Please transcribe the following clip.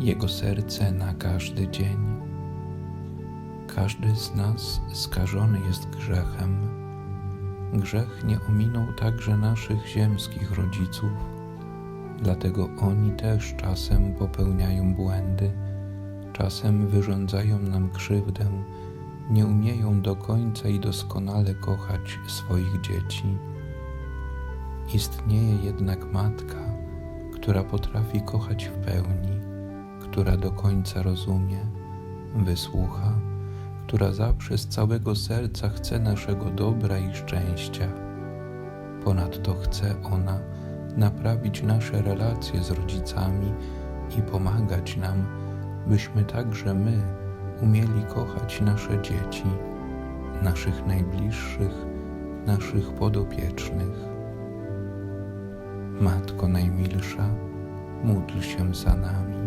Jego serce na każdy dzień. Każdy z nas skażony jest grzechem. Grzech nie ominął także naszych ziemskich rodziców, dlatego oni też czasem popełniają błędy, czasem wyrządzają nam krzywdę, nie umieją do końca i doskonale kochać swoich dzieci. Istnieje jednak matka, która potrafi kochać w pełni, która do końca rozumie, wysłucha, która zawsze z całego serca chce naszego dobra i szczęścia. Ponadto chce ona naprawić nasze relacje z rodzicami i pomagać nam, byśmy także my umieli kochać nasze dzieci, naszych najbliższych, naszych podopiecznych. Matko Najmilsza, módl się za nami.